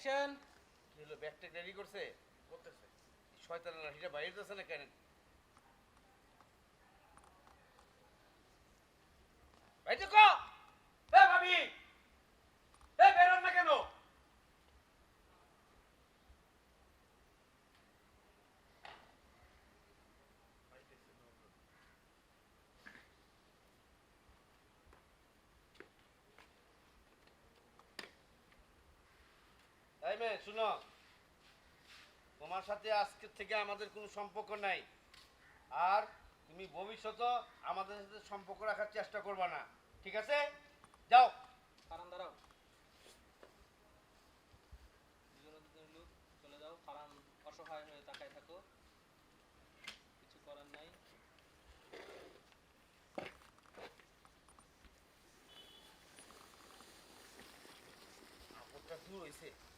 Action কি হলো ব্যাগটা রেডি করছে? করতেছে। শয়তান লাঠিটা বাইরে যাচ্ছে না কেন বাইরে কো এ ভাবি এ বেরোন না কেন এই মেয়ে শুনো। তোমার সাথে আজকের থেকে আমাদের কোনো সম্পর্ক নাই। আর তুমি ভবিষ্যতে আমাদের সাথে সম্পর্ক রাখার চেষ্টা করবে না। ঠিক আছে? যাও। ফারান দাঁড়াও। চলে যাও। ফারান অসহায় হয়ে তাকায় থাকো। কিছু করার নাই। আপদটা দূর হয়েছে